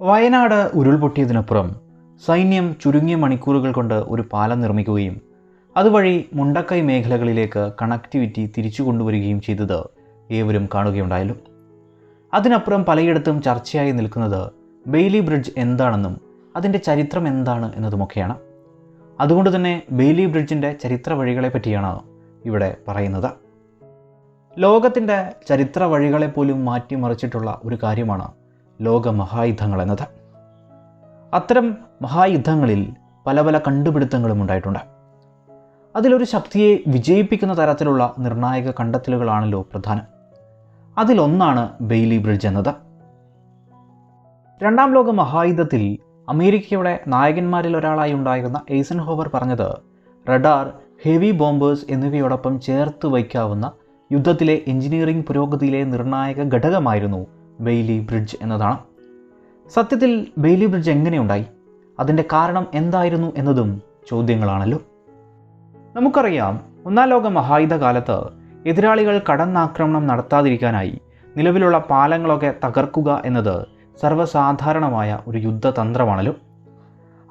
വയനാട് ഉരുൾപൊട്ടിയതിനപ്പുറം സൈന്യം ചുരുങ്ങിയ മണിക്കൂറുകൾ കൊണ്ട് ഒരു പാലം നിർമ്മിക്കുകയും അതുവഴി മുണ്ടക്കൈ മേഖലകളിലേക്ക് കണക്ടിവിറ്റി തിരിച്ചു കൊണ്ടുവരികയും ചെയ്തത് ഏവരും കാണുകയുണ്ടായല്ലോ. അതിനപ്പുറം പലയിടത്തും ചർച്ചയായി നിൽക്കുന്നത് ബെയ്ലി ബ്രിഡ്ജ് എന്താണെന്നും അതിന്റെ ചരിത്രം എന്താണ് എന്നതുമൊക്കെയാണ്. അതുകൊണ്ട് തന്നെ ബെയ്ലി ബ്രിഡ്ജിന്റെ ചരിത്ര വഴികളെ പറ്റിയാണ് ഇവിടെ പറയുന്നത്. ലോകത്തിന്റെ ചരിത്ര വഴികളെ പോലും മാറ്റിമറിച്ചിട്ടുള്ള ഒരു കാര്യമാണ് ലോക മഹായുദ്ധങ്ങൾ എന്നത് അത്തരം മഹായുദ്ധങ്ങളിൽ പല പല കണ്ടുപിടുത്തങ്ങളും ഉണ്ടായിട്ടുണ്ട്. അതിലൊരു ശക്തിയെ വിജയിപ്പിക്കുന്ന തരത്തിലുള്ള നിർണായക കണ്ടെത്തലുകളാണല്ലോ പ്രധാനം. അതിലൊന്നാണ് ബെയ്ലി ബ്രിഡ്ജ് എന്നത്. രണ്ടാം ലോക മഹായുദ്ധത്തിൽ അമേരിക്കയുടെ നായകന്മാരിൽ ഒരാളായി ഉണ്ടായിരുന്ന എയ്സൻ ഹോവർ പറഞ്ഞത് റഡാർ ഹെവി ബോംബേഴ്സ് എന്നിവയോടൊപ്പം ചേർത്ത് വയ്ക്കാവുന്ന യുദ്ധത്തിലെ എഞ്ചിനീയറിംഗ് പുരോഗതിയിലെ നിർണായക ഘടകമായിരുന്നു ബെയ്ലി ബ്രിഡ്ജ് എന്നതാണ്. സത്യത്തിൽ ബെയ്ലി ബ്രിഡ്ജ് എങ്ങനെയുണ്ടായി? അതിന്റെ കാരണം എന്തായിരുന്നു എന്നതും ചോദ്യങ്ങളാണല്ലോ. നമുക്കറിയാം ഒന്നാം ലോക മഹായുധ കാലത്ത് എതിരാളികൾ കടന്നാക്രമണം നടത്താതിരിക്കാനായി നിലവിലുള്ള പാലങ്ങളൊക്കെ തകർക്കുക എന്നത് സർവസാധാരണമായ ഒരു യുദ്ധതന്ത്രമാണല്ലോ.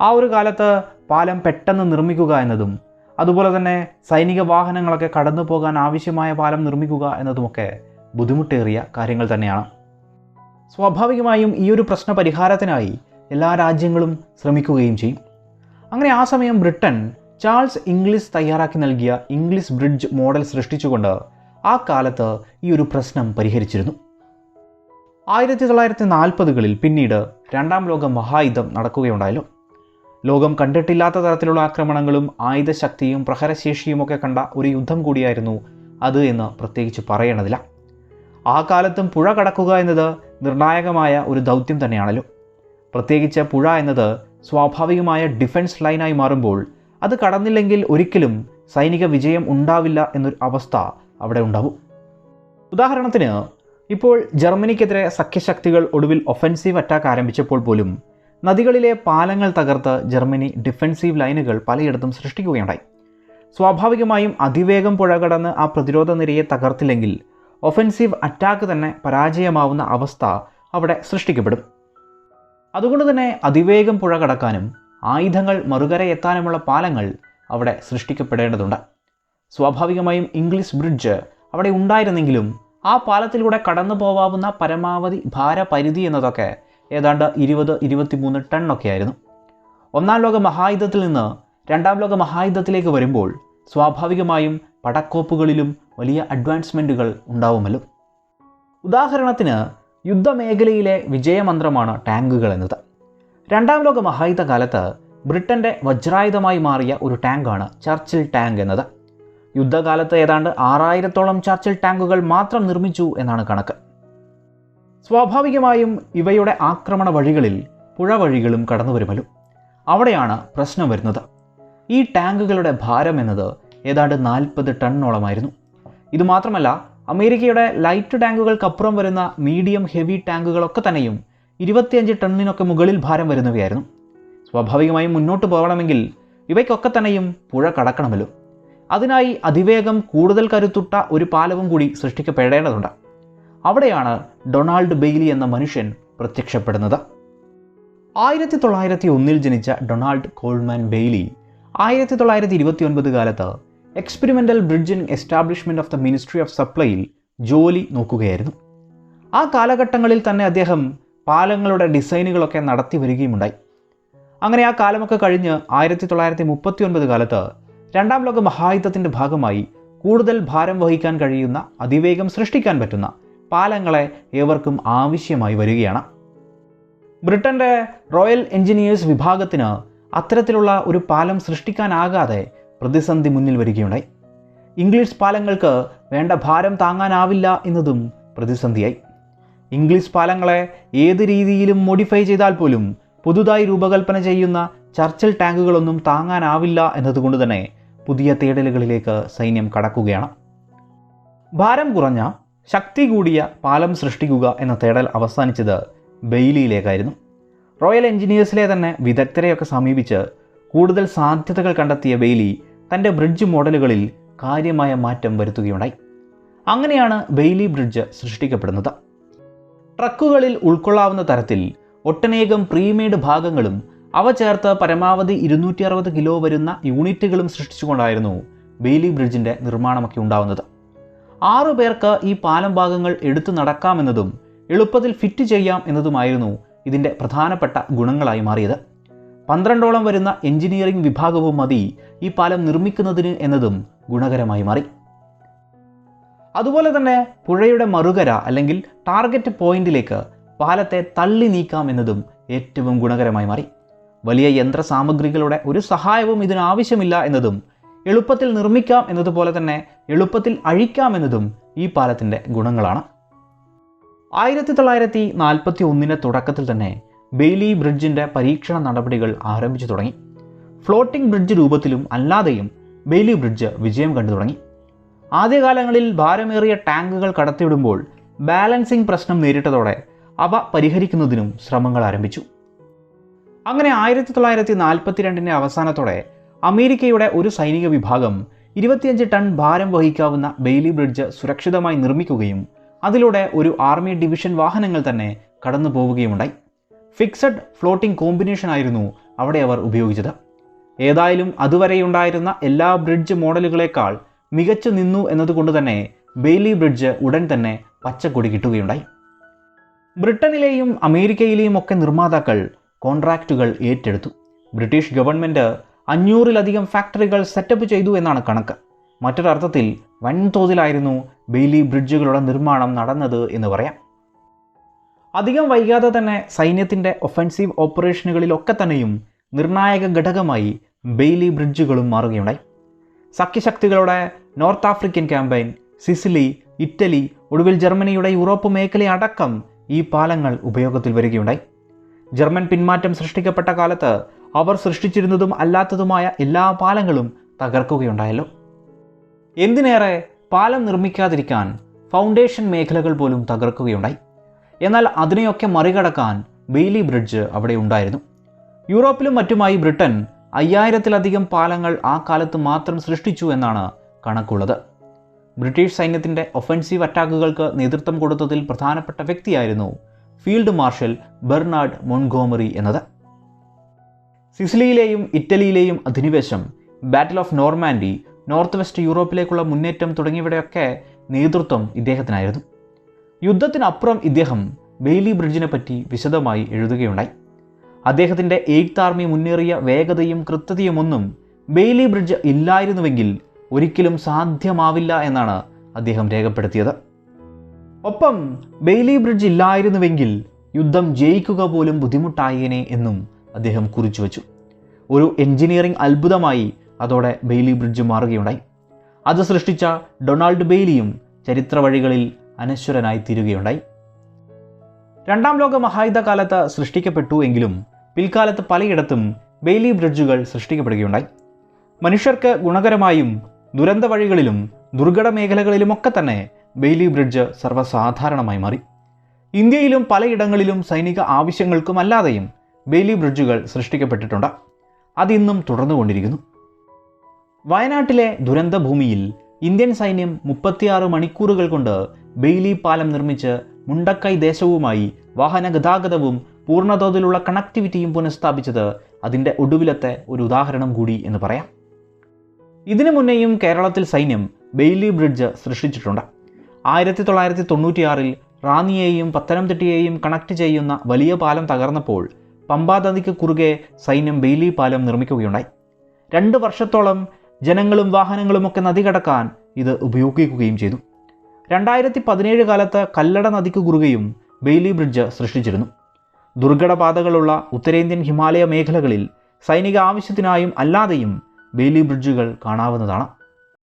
ആ ഒരു കാലത്ത് പാലം പെട്ടെന്ന് നിർമ്മിക്കുക എന്നതും അതുപോലെ തന്നെ സൈനിക വാഹനങ്ങളൊക്കെ കടന്നു പോകാൻ ആവശ്യമായ പാലം നിർമ്മിക്കുക എന്നതുമൊക്കെ ബുദ്ധിമുട്ടേറിയ കാര്യങ്ങൾ തന്നെയാണ്. സ്വാഭാവികമായും ഈ ഒരു പ്രശ്ന പരിഹാരത്തിനായി എല്ലാ രാജ്യങ്ങളും ശ്രമിക്കുകയും ചെയ്യും. അങ്ങനെ ആ സമയം ബ്രിട്ടൻ ചാൾസ് ഇംഗ്ലീഷ് തയ്യാറാക്കി നൽകിയ ഇംഗ്ലീഷ് ബ്രിഡ്ജ് മോഡൽ സൃഷ്ടിച്ചുകൊണ്ട് ആ കാലത്ത് ഈ ഒരു പ്രശ്നം പരിഹരിച്ചിരുന്നു. ആയിരത്തി തൊള്ളായിരത്തി നാൽപ്പതുകളിൽ പിന്നീട് രണ്ടാം ലോക മഹായുദ്ധം നടക്കുകയുണ്ടായല്ലോ. ലോകം കണ്ടിട്ടില്ലാത്ത തരത്തിലുള്ള ആക്രമണങ്ങളും ആയുധശക്തിയും പ്രഹരശേഷിയുമൊക്കെ കണ്ട ഒരു യുദ്ധം കൂടിയായിരുന്നു അത് എന്ന് പ്രത്യേകിച്ച് പറയണതില്ല. ആ കാലത്തും പുഴ കടക്കുക എന്നത് നിർണായകമായ ഒരു ദൗത്യം തന്നെയാണല്ലോ. പ്രത്യേകിച്ച് പുഴ എന്നത് സ്വാഭാവികമായ ഡിഫൻസ് ലൈനായി മാറുമ്പോൾ അത് കടന്നില്ലെങ്കിൽ ഒരിക്കലും സൈനിക വിജയം ഉണ്ടാവില്ല എന്നൊരു അവസ്ഥ അവിടെ ഉണ്ടാവും. ഉദാഹരണത്തിന് ഇപ്പോൾ ജർമ്മനിക്കെതിരെ സഖ്യശക്തികൾ ഒടുവിൽ ഒഫൻസീവ് അറ്റാക്ക് ആരംഭിച്ചപ്പോൾ പോലും നദികളിലെ പാലങ്ങൾ തകർത്ത് ജർമ്മനി ഡിഫൻസീവ് ലൈനുകൾ പലയിടത്തും സൃഷ്ടിക്കുകയുണ്ടായി. സ്വാഭാവികമായും അതിവേഗം പുഴ കടന്ന് ആ പ്രതിരോധ നിരയെ തകർത്തില്ലെങ്കിൽ ഒഫൻസീവ് അറ്റാക്ക് തന്നെ പരാജയമാവുന്ന അവസ്ഥ അവിടെ സൃഷ്ടിക്കപ്പെടും. അതുകൊണ്ട് തന്നെ അതിവേഗം പുഴ കടക്കാനും ആയുധങ്ങൾ മറുകരയെത്താനുമുള്ള പാലങ്ങൾ അവിടെ സൃഷ്ടിക്കപ്പെടേണ്ടതുണ്ട്. സ്വാഭാവികമായും ഇംഗ്ലീഷ് ബ്രിഡ്ജ് അവിടെ ഉണ്ടായിരുന്നെങ്കിലും ആ പാലത്തിലൂടെ കടന്നു പോവാവുന്ന പരമാവധി ഭാരപരിധി എന്നതൊക്കെ ഏതാണ്ട് ഇരുപത് ഇരുപത്തിമൂന്ന് ടണ്ണൊക്കെ ആയിരുന്നു. ഒന്നാം ലോക മഹായുദ്ധത്തിൽ നിന്ന് രണ്ടാം ലോക മഹായുദ്ധത്തിലേക്ക് വരുമ്പോൾ സ്വാഭാവികമായും പടക്കോപ്പുകളിലും വലിയ അഡ്വാൻസ്മെന്റുകൾ ഉണ്ടാവുമല്ലോ. ഉദാഹരണത്തിന് യുദ്ധമേഖലയിലെ വിജയമന്ത്രമാണ് ടാങ്കുകൾ എന്നത്. രണ്ടാം ലോക മഹായുദ്ധ കാലത്ത് ബ്രിട്ടന്റെ വജ്രായുധമായി മാറിയ ഒരു ടാങ്കാണ് ചർച്ചിൽ ടാങ്ക് എന്നത്. യുദ്ധകാലത്ത് ഏതാണ്ട് ആറായിരത്തോളം ചർച്ചിൽ ടാങ്കുകൾ മാത്രം നിർമ്മിച്ചു എന്നാണ് കണക്ക്. സ്വാഭാവികമായും ഇവയുടെ ആക്രമണ വഴികളിൽ പുഴ വഴികളും കടന്നു വരുമല്ലോ അവിടെയാണ് പ്രശ്നം വരുന്നത്. ഈ ടാങ്കുകളുടെ ഭാരം എന്നത് ഏതാണ്ട് നാൽപ്പത് ടണ്ണോളമായിരുന്നു. ഇതുമാത്രമല്ല അമേരിക്കയുടെ ലൈറ്റ് ടാങ്കുകൾക്കപ്പുറം വരുന്ന മീഡിയം ഹെവി ടാങ്കുകളൊക്കെ തന്നെയും ഇരുപത്തിയഞ്ച് ടണ്ണിനൊക്കെ മുകളിൽ ഭാരം വരുന്നവയായിരുന്നു. സ്വാഭാവികമായും മുന്നോട്ട് പോകണമെങ്കിൽ ഇവയ്ക്കൊക്കെ തന്നെയും പുഴ കടക്കണമല്ലോ. അതിനായി അതിവേഗം കൂടുതൽ കരുത്തുട്ട ഒരു പാലവും കൂടി സൃഷ്ടിക്കപ്പെടേണ്ടതുണ്ട്. അവിടെയാണ് ഡൊണാൾഡ് ബെയ്ലി എന്ന മനുഷ്യൻ പ്രത്യക്ഷപ്പെടുന്നത്. ആയിരത്തി തൊള്ളായിരത്തി ഒന്നിൽ ജനിച്ച ഡൊണാൾഡ് കോൾമാൻ ബെയ്ലി ആയിരത്തി തൊള്ളായിരത്തി ഇരുപത്തി ഒൻപത് കാലത്ത് experimental bridging establishment of the ministry of സപ്ലൈയിൽ ജോലി നോക്കുകയായിരുന്നു. ആ കാലഘട്ടങ്ങളിൽ തന്നെ അദ്ദേഹം പാലങ്ങളുടെ ഡിസൈനുകളൊക്കെ നടത്തി വരികയുമുണ്ടായി. അങ്ങനെ ആ കാലമൊക്കെ കഴിഞ്ഞ് ആയിരത്തി തൊള്ളായിരത്തി മുപ്പത്തി ഒൻപത് കാലത്ത് രണ്ടാം ലോക മഹായുദ്ധത്തിന്റെ ഭാഗമായി കൂടുതൽ ഭാരം വഹിക്കാൻ കഴിയുന്ന അതിവേഗം സൃഷ്ടിക്കാൻ പറ്റുന്ന പാലങ്ങളെ ഏവർക്കും ആവശ്യമായി വരികയാണ്. ബ്രിട്ടന്റെ റോയൽ എഞ്ചിനീയേഴ്സ് വിഭാഗത്തിന് അത്തരത്തിലുള്ള ഒരു പാലം സൃഷ്ടിക്കാനാകാതെ പ്രതിസന്ധി മുന്നിൽ വരികയുണ്ടായി. ഇംഗ്ലീഷ് പാലങ്ങൾക്ക് വേണ്ട ഭാരം താങ്ങാനാവില്ല എന്നതും പ്രതിസന്ധിയായി. ഇംഗ്ലീഷ് പാലങ്ങളെ ഏത് രീതിയിലും മോഡിഫൈ ചെയ്താൽ പോലും പുതുതായി രൂപകൽപ്പന ചെയ്യുന്ന ചർച്ചിൽ ടാങ്കുകളൊന്നും താങ്ങാനാവില്ല എന്നതുകൊണ്ട് തന്നെ പുതിയ തേടലുകളിലേക്ക് സൈന്യം കടക്കുകയാണ്. ഭാരം കുറഞ്ഞ ശക്തി കൂടിയ പാലം സൃഷ്ടിക്കുക എന്ന തേടൽ അവസാനിച്ചത് ബെയിലിയിലേക്കായിരുന്നു. റോയൽ എഞ്ചിനീയേഴ്സിലെ തന്നെ വിദഗ്ധരെയൊക്കെ സമീപിച്ച് കൂടുതൽ സാധ്യതകൾ കണ്ടെത്തിയ ബെയ്ലി തന്റെ ബ്രിഡ്ജ് മോഡലുകളിൽ കാര്യമായ മാറ്റം വരുത്തുകയുണ്ടായി. അങ്ങനെയാണ് ബെയ്ലി ബ്രിഡ്ജ് സൃഷ്ടിക്കപ്പെടുന്നത്. ട്രക്കുകളിൽ ഉൾക്കൊള്ളാവുന്ന തരത്തിൽ ഒട്ടനേകം പ്രീമെയ്ഡ് ഭാഗങ്ങളും അവ ചേർത്ത് പരമാവധി ഇരുന്നൂറ്റി അറുപത് കിലോ വരുന്ന യൂണിറ്റുകളും സൃഷ്ടിച്ചുകൊണ്ടായിരുന്നു ബെയ്ലി ബ്രിഡ്ജിന്റെ നിർമ്മാണമൊക്കെ ഉണ്ടാവുന്നത്. ആറു പേർക്ക് ഈ പാലം ഭാഗങ്ങൾ എടുത്തു നടക്കാമെന്നതും എളുപ്പത്തിൽ ഫിറ്റ് ചെയ്യാം എന്നതുമായിരുന്നു ഇതിന്റെ പ്രധാനപ്പെട്ട ഗുണങ്ങളായി മാറിയത്. പന്ത്രണ്ടോളം വരുന്ന എഞ്ചിനീയറിംഗ് വിഭാഗവും മതി ഈ പാലം നിർമ്മിക്കുന്നതിന് എന്നതും ഗുണകരമായി മാറി. അതുപോലെ തന്നെ പുഴയുടെ മറുകര അല്ലെങ്കിൽ ടാർഗറ്റ് പോയിന്റിലേക്ക് പാലത്തെ തള്ളി നീക്കാം എന്നതും ഏറ്റവും ഗുണകരമായി മാറി. വലിയ യന്ത്ര സാമഗ്രികളുടെ ഒരു സഹായവും ഇതിനാവശ്യമില്ല എന്നതും എളുപ്പത്തിൽ നിർമ്മിക്കാം എന്നതുപോലെ തന്നെ എളുപ്പത്തിൽ അഴിക്കാം എന്നതും ഈ പാലത്തിന്റെ ഗുണങ്ങളാണ്. ആയിരത്തി തൊള്ളായിരത്തി നാൽപ്പത്തി ഒന്നിന്റെ തുടക്കത്തിൽ തന്നെ ബെയ്ലി ബ്രിഡ്ജിന്റെ പരീക്ഷണ നടപടികൾ ആരംഭിച്ചു തുടങ്ങി. ഫ്ലോട്ടിംഗ് ബ്രിഡ്ജ് രൂപത്തിലും അല്ലാതെയും ബെയ്ലി ബ്രിഡ്ജ് വിജയം കണ്ടു തുടങ്ങി. ആദ്യകാലങ്ങളിൽ ഭാരമേറിയ ടാങ്കുകൾ കടത്തിവിടുമ്പോൾ ബാലൻസിംഗ് പ്രശ്നം നേരിട്ടതോടെ അവ പരിഹരിക്കുന്നതിനും ശ്രമങ്ങൾ ആരംഭിച്ചു. അങ്ങനെ ആയിരത്തി തൊള്ളായിരത്തി നാൽപ്പത്തിരണ്ടിന്റെ അവസാനത്തോടെ അമേരിക്കയുടെ ഒരു സൈനിക വിഭാഗം ഇരുപത്തിയഞ്ച് ടൺ ഭാരം വഹിക്കാവുന്ന ബെയ്ലി ബ്രിഡ്ജ് സുരക്ഷിതമായി നിർമ്മിക്കുകയും അതിലൂടെ ഒരു ആർമി ഡിവിഷൻ വാഹനങ്ങൾ തന്നെ കടന്നു പോവുകയുമുണ്ടായി ഫിക്സഡ് ഫ്ലോട്ടിംഗ് കോമ്പിനേഷൻ ആയിരുന്നു അവിടെ അവർ ഉപയോഗിച്ചത്. ഏതായാലും അതുവരെയുണ്ടായിരുന്ന എല്ലാ ബ്രിഡ്ജ് മോഡലുകളേക്കാൾ മികച്ചു നിന്നു എന്നതുകൊണ്ട് തന്നെ ബെയ്ലി ബ്രിഡ്ജ് ഉടൻ തന്നെ പച്ചക്കൊടി കിട്ടുകയുണ്ടായി. ബ്രിട്ടനിലെയും അമേരിക്കയിലെയും ഒക്കെ നിർമ്മാതാക്കൾ കോൺട്രാക്റ്റുകൾ ഏറ്റെടുത്തു. ബ്രിട്ടീഷ് ഗവൺമെന്റ് അഞ്ഞൂറിലധികം ഫാക്ടറികൾ സെറ്റപ്പ് ചെയ്തു എന്നാണ് കണക്ക്. മറ്റൊരർത്ഥത്തിൽ വൻതോതിലായിരുന്നു ബെയ്ലി ബ്രിഡ്ജുകളുടെ നിർമ്മാണം നടന്നത് എന്ന് പറയാം. അധികം വൈകാതെ തന്നെ സൈന്യത്തിന്റെ ഒഫൻസീവ് ഓപ്പറേഷനുകളിലൊക്കെ തന്നെയും നിർണായക ഘടകമായി ബെയ്ലി ബ്രിഡ്ജുകളും മാറുകയുണ്ടായി. സഖ്യശക്തികളുടെ north African campaign Sicily Italy ഒടുവിൽ ജർമ്മനിയുടെ യൂറോപ്പ് മേഖലയടക്കം ഈ പാലങ്ങൾ ഉപയോഗത്തിൽ വരികയുണ്ടായി. ജർമ്മൻ പിന്മാറ്റം സൃഷ്ടിക്കപ്പെട്ട കാലത്ത് അവർ സൃഷ്ടിച്ചിരുന്നതും അല്ലാത്തതുമായ എല്ലാ പാലങ്ങളും തകർക്കുകയുണ്ടായല്ലോ. എന്തിനേറെ പാലം നിർമ്മിക്കാതിരിക്കാൻ ഫൗണ്ടേഷൻ മേഖലകൾ പോലും തകർക്കുകയുണ്ടായി. എന്നാൽ അതിനെയൊക്കെ മറികടക്കാൻ ബെയ്ലി ബ്രിഡ്ജ് അവിടെ ഉണ്ടായിരുന്നു. യൂറോപ്പിലും മറ്റുമായി ബ്രിട്ടൻ അയ്യായിരത്തിലധികം പാലങ്ങൾ ആ കാലത്ത് മാത്രം സൃഷ്ടിച്ചു എന്നാണ് കണക്കുള്ളത്. ബ്രിട്ടീഷ് സൈന്യത്തിന്റെ ഒഫൻസീവ് അറ്റാക്കുകൾക്ക് നേതൃത്വം കൊടുത്തതിൽ പ്രധാനപ്പെട്ട വ്യക്തിയായിരുന്നു ഫീൽഡ് മാർഷൽ ബെർണാഡ് മൊൺഗോമറി എന്നത്. സിസിലിയിലെയും ഇറ്റലിയിലെയും അധിനിവേശം battle of Normandy north west യൂറോപ്പിലേക്കുള്ള മുന്നേറ്റം തുടങ്ങിയവയുടെയൊക്കെ നേതൃത്വം ഇദ്ദേഹത്തിനായിരുന്നു. യുദ്ധത്തിനപ്പുറം ഇദ്ദേഹം ബെയ്ലി ബ്രിഡ്ജിനെ പറ്റി വിശദമായി എഴുതുകയുണ്ടായി. അദ്ദേഹത്തിന്റെ എയ്ത്ത് ആർമി മുന്നേറിയ വേഗതയും കൃത്യതയുമൊന്നും ബെയ്ലി ബ്രിഡ്ജ് ഇല്ലായിരുന്നുവെങ്കിൽ ഒരിക്കലും സാധ്യമാവില്ല എന്നാണ് അദ്ദേഹം രേഖപ്പെടുത്തിയത്. ഒപ്പം ബെയ്ലി ബ്രിഡ്ജ് ഇല്ലായിരുന്നുവെങ്കിൽ യുദ്ധം ജയിക്കുക പോലും ബുദ്ധിമുട്ടായേനെ എന്നും അദ്ദേഹം കുറിച്ചു വച്ചു ഒരു എഞ്ചിനീയറിംഗ് അത്ഭുതമായി അതോടെ ബെയ്ലി ബ്രിഡ്ജ് മാറുകയുണ്ടായി. അത് സൃഷ്ടിച്ച ഡൊണാൾഡ് ബെയ്ലിയും ചരിത്ര വഴികളിൽ അനശ്വരനായി തീരുകയുണ്ടായി. രണ്ടാം ലോക മഹായുദ്ധകാലത്ത് സൃഷ്ടിക്കപ്പെട്ടു എങ്കിലും പിൽക്കാലത്ത് പലയിടത്തും ബെയ്ലി ബ്രിഡ്ജുകൾ സൃഷ്ടിക്കപ്പെടുകയുണ്ടായി. മനുഷ്യർക്ക് ഗുണകരമായും ദുരന്ത വഴികളിലും ദുർഘട മേഖലകളിലുമൊക്കെ തന്നെ ബെയ്ലി ബ്രിഡ്ജ് സർവസാധാരണമായി മാറി. ഇന്ത്യയിലും പലയിടങ്ങളിലും സൈനിക ആവശ്യങ്ങൾക്കും അല്ലാതെയും ബെയ്ലി ബ്രിഡ്ജുകൾ സൃഷ്ടിക്കപ്പെട്ടിട്ടുണ്ട്. അതിന്നും തുടർന്നുകൊണ്ടിരിക്കുന്നു. വയനാട്ടിലെ ദുരന്തഭൂമിയിൽ ഇന്ത്യൻ സൈന്യം മുപ്പത്തിയാറ് മണിക്കൂറുകൾ കൊണ്ട് ബെയ്ലി പാലം നിർമ്മിച്ച് മുണ്ടക്കൈ ദേശവുമായി വാഹന ഗതാഗതവും പൂർണതോതിലുള്ള കണക്ടിവിറ്റിയും പുനഃസ്ഥാപിച്ചത് അതിന്റെ ഒടുവിലത്തെ ഒരു ഉദാഹരണം കൂടി എന്ന് പറയാം. ഇതിനു മുന്നേയും കേരളത്തിൽ സൈന്യം ബെയ്ലി ബ്രിഡ്ജ് സൃഷ്ടിച്ചിട്ടുണ്ട്. ആയിരത്തി തൊള്ളായിരത്തി തൊണ്ണൂറ്റിയാറിൽ റാന്നിയെയും പത്തനംതിട്ടയെയും കണക്ട് ചെയ്യുന്ന വലിയ പാലം തകർന്നപ്പോൾ പമ്പാ നദിക്ക് കുറുകെ സൈന്യം ബെയ്ലി പാലം നിർമ്മിക്കുകയുണ്ടായി. രണ്ട് വർഷത്തോളം ജനങ്ങളും വാഹനങ്ങളുമൊക്കെ നദി കടക്കാൻ ഇത് ഉപയോഗിക്കുകയും ചെയ്തു. രണ്ടായിരത്തി പതിനേഴ് കാലത്ത് കല്ലട നദിക്ക് കുറുകയും ബെയ്ലി ബ്രിഡ്ജ് സൃഷ്ടിച്ചിരുന്നു. ദുർഘടപാതകളുള്ള ഉത്തരേന്ത്യൻ ഹിമാലയ മേഖലകളിൽ സൈനിക ആവശ്യത്തിനായും അല്ലാതെയും ബെയ്ലി ബ്രിഡ്ജുകൾ കാണാവുന്നതാണ്.